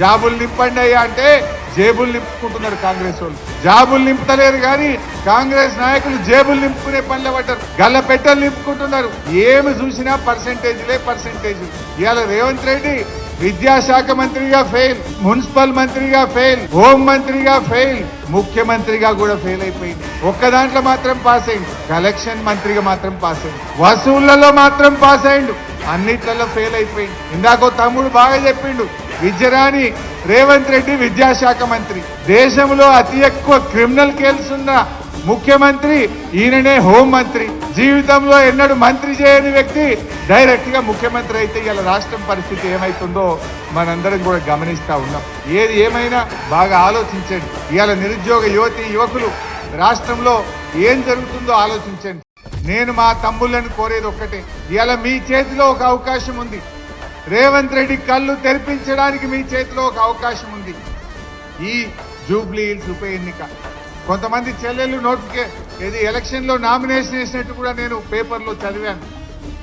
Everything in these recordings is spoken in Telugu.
జాబులు నింపండి అయ్యా అంటే జేబులు నింపుకుంటున్నారు కాంగ్రెస్ వాళ్ళు. జాబులు నింపుతలేరు కానీ కాంగ్రెస్ నాయకులు జేబులు నింపుకునే పనిలో పడ్డారు. గల్ల పెట్టెలు నింపుకుంటున్నారు. ఏమి చూసినా పర్సంటేజ్లే పర్సంటేజ్. ఇవాళ రేవంత్ రెడ్డి విద్యాశాఖ మంత్రిగా ఫెయిల్ మున్సిపల్ మంత్రిగా ఫెయిల్ హోం మంత్రిగా ఫెయిల్ ముఖ్యమంత్రిగా కూడా ఫెయిల్ అయిపోయింది. ఒక్క దాంట్లో మాత్రం పాస్ అయింది కలెక్షన్ మంత్రిగా మాత్రం పాస్ అయింది వసూళ్ళలో మాత్రం పాస్ అయిండు. అన్నిట్లలో ఫెయిల్ అయిపోయింది ఇందాక తమ్ముడు బాగా చెప్పిండు. విద్యరాని రేవంత్ రెడ్డి విద్యాశాఖ మంత్రి. దేశంలో అతి ఎక్కువ క్రిమినల్ కేసులు ఉన్న ముఖ్యమంత్రి ఈయననే హోం మంత్రి. జీవితంలో ఎన్నడూ మంత్రి చేయని వ్యక్తి డైరెక్ట్గా ముఖ్యమంత్రి అయితే ఇలా రాష్ట్రం పరిస్థితి ఏమైతుందో మనందరం కూడా గమనిస్తా ఉన్నాం. ఏది ఏమైనా బాగా ఆలోచించండి. ఇవాళ నిరుద్యోగ యువతి యువకులు రాష్ట్రంలో ఏం జరుగుతుందో ఆలోచించండి. నేను మా తమ్ముళ్ళని కోరేది ఒక్కటే. ఇవాళ మీ చేతిలో ఒక అవకాశం ఉంది. రేవంత్ రెడ్డి కళ్ళు తెరిపించడానికి మీ చేతిలో ఒక అవకాశం ఉంది. ఈ జూబ్లీ హిల్స్ ఉప ఎన్నిక. కొంతమంది చెల్లెళ్ళు నోటిఫికే ఇది ఎలక్షన్లో నామినేషన్ వేసినట్టు కూడా నేను పేపర్లో చదివాను.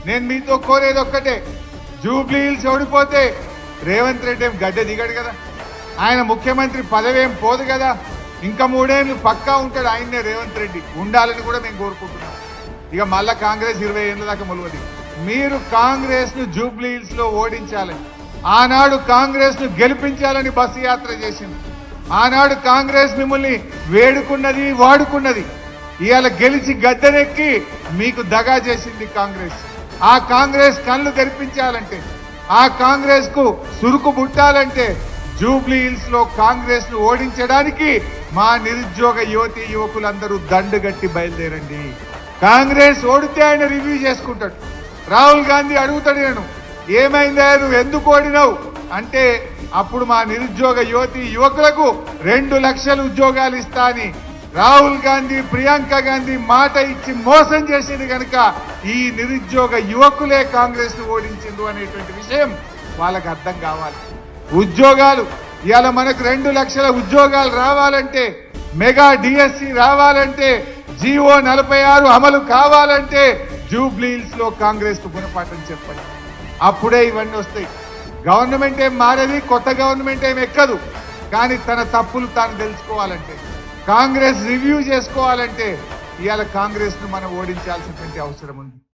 నేను మీతో కోరేది ఒక్కటే జూబ్లీ హిల్స్ ఓడిపోతే రేవంత్ రెడ్డి ఏం గడ్డ దిగడు కదా? ఆయన ముఖ్యమంత్రి పదవి ఏం పోదు కదా? ఇంకా మూడేళ్ళు పక్కా ఉంటాడు ఆయన్నే రేవంత్ రెడ్డి. ఉండాలని కూడా మేము కోరుకుంటున్నాం. ఇక మళ్ళా కాంగ్రెస్ ఇరవై ఏళ్ళ దాకా మొలవది. మీరు కాంగ్రెస్ను జూబ్లీ హిల్స్లో ఓడించాలని ఆనాడు కాంగ్రెస్ను గెలిపించాలని బస్సు యాత్ర చేసింది. ఆనాడు కాంగ్రెస్ మిమ్మల్ని వేడుకున్నది వాడుకున్నది. ఇవాళ గెలిచి గద్దెనెక్కి మీకు దగా చేసింది కాంగ్రెస్. ఆ కాంగ్రెస్ కళ్ళు తెరిపించాలంటే ఆ కాంగ్రెస్కు సురుకు పుట్టాలంటే జూబ్లీ హిల్స్లో కాంగ్రెస్ను ఓడించడానికి మా నిరుద్యోగ యువతి యువకులందరూ దండుగట్టి బయలుదేరండి. కాంగ్రెస్ ఓడితే ఆయన రివ్యూ చేసుకుంటాడు. రాహుల్ గాంధీ అడుగుతాడు నేను ఏమైందా నువ్వు ఎందుకు ఓడినావు? అంటే అప్పుడు మా నిరుద్యోగ యువతి యువకులకు రెండు లక్షల ఉద్యోగాలు ఇస్తా అని రాహుల్ గాంధీ ప్రియాంక గాంధీ మాట ఇచ్చి మోసం చేసింది కనుక ఈ నిరుద్యోగ యువకులే కాంగ్రెస్ను ఓడించిండు అనేటువంటి విషయం వాళ్ళకి అర్థం కావాలి. ఉద్యోగాలు ఇవాళ మనకు రెండు లక్షల ఉద్యోగాలు రావాలంటే మెగా డిఎస్సి రావాలంటే జీవో నలభై ఆరు అమలు కావాలంటే జూబ్లీహిల్స్లో కాంగ్రెస్కు గుణపాఠం చెప్పండి. అప్పుడే ఇవన్నీ వస్తాయి. గవర్నమెంట్ ఏం మారేది? కొత్త గవర్నమెంట్ ఏం ఎక్కదు. కానీ తన తప్పులు తాను తెలుసుకోవాలంటే కాంగ్రెస్ రివ్యూ చేసుకోవాలంటే ఇవాళ కాంగ్రెస్ను మనం ఓడించాల్సినటువంటి అవసరం ఉంది.